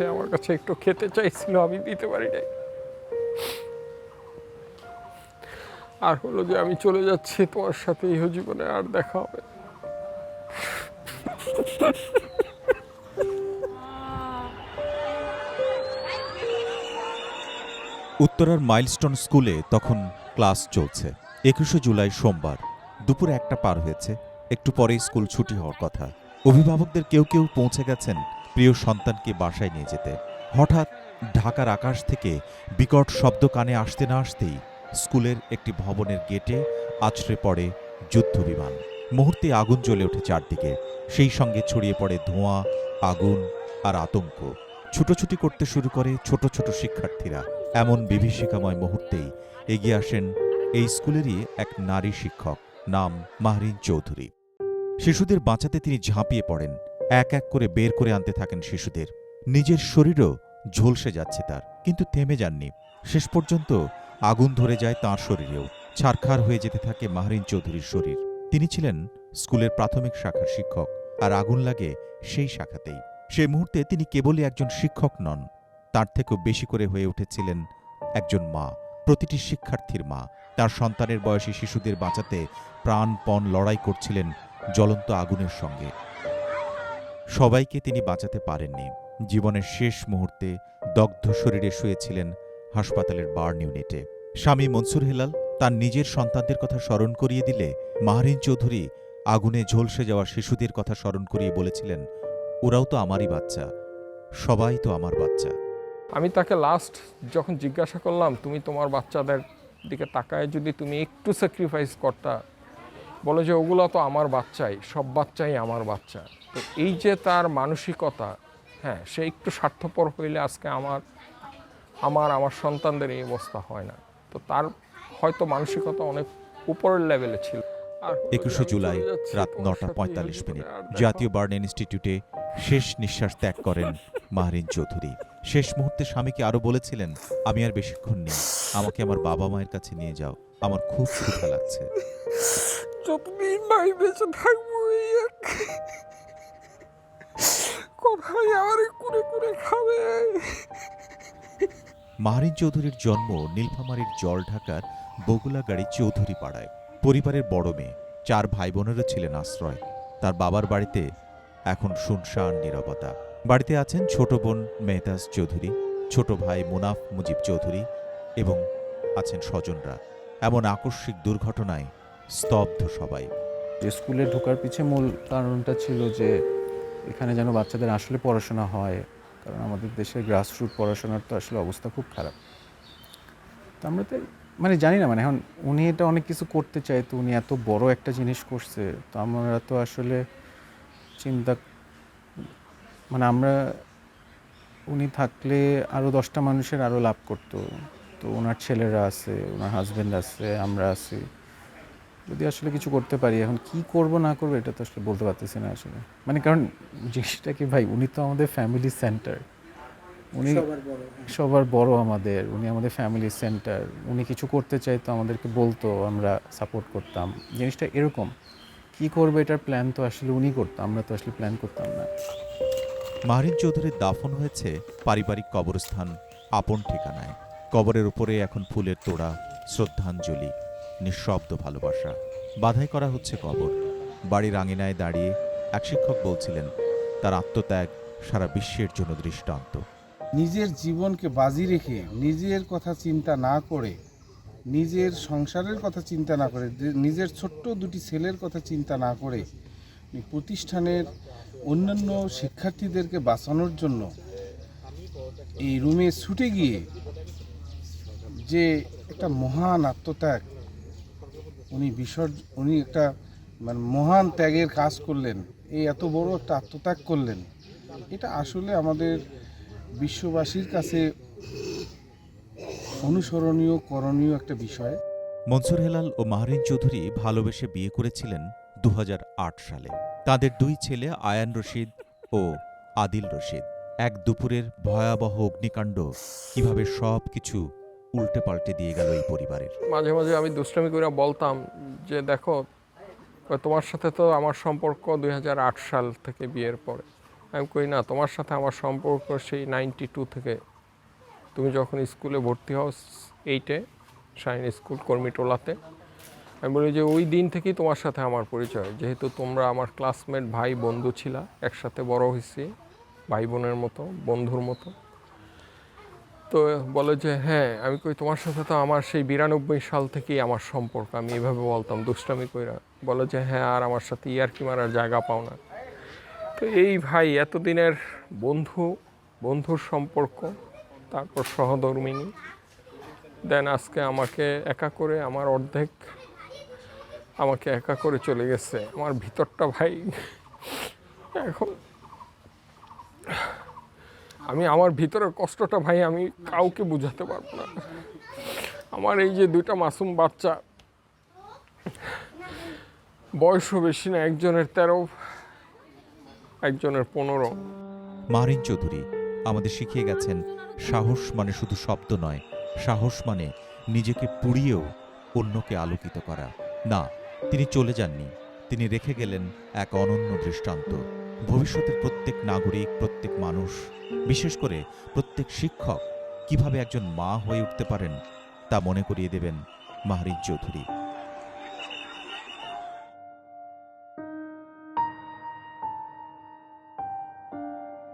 এসে আমার কাছে একটু খেতে চাইছিল, আমি দিতে পারি নাই আর হলো যে আমি চলে যাচ্ছি, তোমার সাথে ইহ জীবনে আর দেখা হবে। উত্তরার মাইলস্টোন স্কুলে তখন ক্লাস চলছে। একুশে জুলাই সোমবার, দুপুর একটা পার হয়েছে। একটু পরেই স্কুল ছুটি হওয়ার কথা। অভিভাবকদের কেউ কেউ পৌঁছে গেছেন প্রিয় সন্তানকে বাসায় নিয়ে যেতে। হঠাৎ ঢাকার আকাশ থেকে বিকট শব্দ কানে আসতে না আসতেই স্কুলের একটি ভবনের গেটে আছড়ে পড়ে যুদ্ধ বিমান। মুহূর্তে আগুন জ্বলে ওঠে চারদিকে। সেই সঙ্গে ছড়িয়ে পড়ে ধোঁয়া, আগুন আর আতঙ্ক। ছুটোছুটি করতে শুরু করে ছোট ছোট শিক্ষার্থীরা। এমন বিভীষিকাময় মুহূর্তেই এগিয়ে আসেন এই স্কুলেরই এক নারী শিক্ষক, নাম মাহরিন চৌধুরী। শিশুদের বাঁচাতে তিনি ঝাঁপিয়ে পড়েন। এক এক করে বের করে আনতে থাকেন শিশুদের। নিজের শরীরও ঝলসে যাচ্ছে তার, কিন্তু থেমে যাননি। শেষ পর্যন্ত আগুন ধরে যায় তাঁর শরীরেও। ছারখার হয়ে যেতে থাকে মাহরিন চৌধুরীর শরীর। তিনি ছিলেন স্কুলের প্রাথমিক শাখার শিক্ষক, আর আগুন লাগে সেই শাখাতেই। সেই মুহূর্তে তিনি কেবলই একজন শিক্ষক নন, তার থেকেও বেশি করে হয়ে উঠেছিলেন একজন মা, প্রতিটি শিক্ষার্থীর মা। তার সন্তানের বয়সী শিশুদের বাঁচাতে প্রাণপণ লড়াই করছিলেন জ্বলন্ত আগুনের সঙ্গে। সবাইকে তিনি বাঁচাতে পারেননি। জীবনের শেষ মুহূর্তে দগ্ধ শরীরে শুয়েছিলেন হাসপাতালের বার্ন ইউনিটে। স্বামী মনসুর হেলাল তার নিজের সন্তানদের কথা স্মরণ করিয়ে দিলে মাহরিন চৌধুরী আগুনে ঝলসে যাওয়া শিশুদের কথা স্মরণ করিয়ে বলেছিলেন, ওরাও তো আমারই বাচ্চা, সবাই তো আমার বাচ্চা। আমি তাকে লাস্ট যখন জিজ্ঞাসা করলাম, তুমি তোমার বাচ্চাদের দিকে তাকায় যদি তুমি একটু স্যাক্রিফাইস করতা বলে যে ওগুলো তো আমার বাচ্চাই সব বাচ্চাই আমার বাচ্চা। তো এই যে তার মানসিকতা হ্যাঁ সে একটু স্বার্থপর হইলে আজকে আমার আমার আমার সন্তানদের এই অবস্থা হয় না। তো তার হয়তো মানসিকতা অনেক উপরের লেভেলে ছিল। একুশে জুলাই রাত নটা পঁয়তাল্লিশ মিনিট। জাতীয় বার্ন ইনস্টিটিউটে শেষ নিঃশ্বাস ত্যাগ করেন মাহরিন চৌধুরী। শেষ মুহূর্তে স্বামীকে আরও বলেছিলেন আমি আর বেশিক্ষণ নেই আমাকে আমার বাবা মায়ের কাছে নিয়ে যাও আমার খুব ক্ষুধা লাগছে। যতদিন ভাই, বেঁচে থাকব, এই কোথায় আমার কুড়ে কুড়ে খাবে। মাহরিন চৌধুরীর জন্ম নীলফামারীর জল ঢাকার বগুলাগাড়ি চৌধুরী পাড়ায় পরিবারের বড় মেয়ে, চার ভাই বোনেরও ছিলেন আশ্রয়। তার বাবার বাড়িতে এখন শুনশান নীরবতা। বাড়িতে আছেন ছোট বোন মেহতাজ চৌধুরী, ছোট ভাই মুনাফ মুজিব চৌধুরী এবং আছেন স্বজনরা। এমন আকস্মিক দুর্ঘটনায় স্তব্ধ সবাই। স্কুলে ঢোকার পিছে মূল কারণটা ছিল যে এখানে যেন বাচ্চাদের আসলে পড়াশোনা হয়, কারণ আমাদের দেশের গ্রাসরুট পড়াশোনার তো আসলে অবস্থা খুব খারাপ। তো আমরা তো মানে জানি না মানে এখন উনি এটা অনেক কিছু করতে চায়, তো উনি এত বড় একটা জিনিস করছে, তো আমরা তো আসলে চিন্তা মানে আমরা, উনি থাকলে আরও দশটা মানুষের আরও লাভ করতো। তো ওনার ছেলেরা আছে, ওনার হাজব্যান্ড আছে, আমরা আছি। যদি আসলে কিছু করতে পারি এখন কি করব না করব এটা তো আসলে বলতে পারতেছি না আসলে। মানে কারণ জিনিসটা কি ভাই উনি তো আমাদের ফ্যামিলি সেন্টার উনি সবার বড় আমাদের উনি আমাদের ফ্যামিলি সেন্টার উনি কিছু করতে চাইতো আমাদেরকে বলতো আমরা সাপোর্ট করতাম। জিনিসটা এরকম। কি করবে এটার প্ল্যান তো আসলে উনি করতো আমরা তো আসলে প্ল্যান করতাম না। মাহরিন চৌধুরীর দাফন হয়েছে পারিবারিক কবরস্থান আপন ঠিকানায়। কবরের উপরে এখন ফুলের তোড়া শ্রদ্ধাঞ্জলি। নিঃশব্দ ভালোবাসা। বাধাই করা হচ্ছে কবর। বাড়ির আঙিনায় দাঁড়িয়ে এক শিক্ষক বলছিলেন, তার আত্মত্যাগ সারা বিশ্বের জন্য দৃষ্টান্ত। নিজের জীবনকে বাজি রেখে নিজের কথা চিন্তা না করে, নিজের সংসারের কথা চিন্তা না করে, নিজের ছোট্ট দুটি ছেলের কথা চিন্তা না করে প্রতিষ্ঠানের অন্যান্য শিক্ষার্থীদেরকে বাঁচানোর জন্য এই রুমে ছুটে গিয়ে যে একটা মহান আত্মত্যাগ উনি বিসর্জ, উনি একটা মানে মহান ত্যাগের কাজ করলেন। এই এত বড় একটা আত্মত্যাগ করলেন। এটা আসলে আমাদের বিশ্ববাসীর কাছে অনুসরণীয়, করণীয় একটা বিষয়। মনসুর হেলাল ও মাহরিন চৌধুরী ভালোবেসে বিয়ে করেছিলেন দু হাজার আট সালে। তাদের দুই ছেলে আয়ান রশিদ ও আদিল রশিদ। এক দুপুরের ভয়াবহ অগ্নিকাণ্ড। কীভাবে সব কিছু উল্টে পাল্টে দিয়ে গেল এই পরিবারের। মাঝে মাঝে আমি দুষ্টামি করে বলতাম যে, দেখো, তোমার সাথে তো আমার সম্পর্ক দুই হাজার আট সাল থেকে বিয়ের পরে। আমি কই, না, তোমার সাথে আমার সম্পর্ক সেই নাইনটি টু থেকে। তুমি যখন স্কুলে ভর্তি হও এইটে, শাইন স্কুল কর্মীটোলাতে আমি বলি যে, ওই দিন থেকেই তোমার সাথে আমার পরিচয়। যেহেতু তোমরা আমার ক্লাসমেট, ভাই, বন্ধু ছিলা, একসাথে বড় হয়েছি ভাই বোনের মতো, বন্ধুর মতো। তো বলে যে হ্যাঁ আমি কই তোমার সাথে তো আমার সেই বিরানব্বই সাল থেকেই আমার সম্পর্ক, আমি এভাবে বলতাম, দুষ্টামি কইরা। বলে যে হ্যাঁ আর আমার সাথে ইয়ারকি মারার জায়গা পাও না। তো এই ভাই এতদিনের বন্ধু, বন্ধুর সম্পর্ক, তারপর সহধর্মিনী, দেন আজকে আমাকে একা করে, আমার অর্ধেক আমাকে একা করে চলে গেছে। আমার ভিতরটা ভাই এখন আমি আমার ভিতরের কষ্টটা ভাই আমি কাউকে বুঝাতে পারব না। আমার এই যে দুইটা মাসুম বাচ্চা, বয়সও বেশি না, একজনের তেরো, একজনের পনেরো। মারিন চৌধুরী আমাদের শিখিয়ে গেছেন, সাহস মানে শুধু শব্দ নয়, সাহস মানে নিজেকে পুড়িয়েও অন্যকে আলোকিত করা। না, তিনি চলে যাননি, তিনি রেখে গেলেন এক অনন্য দৃষ্টান্ত। ভবিষ্যতের প্রত্যেক নাগরিক, প্রত্যেক মানুষ, বিশেষ করে প্রত্যেক শিক্ষক কীভাবে একজন মা হয়ে উঠতে পারেন তা মনে করিয়ে দেবেন মাহরিজ চৌধুরী।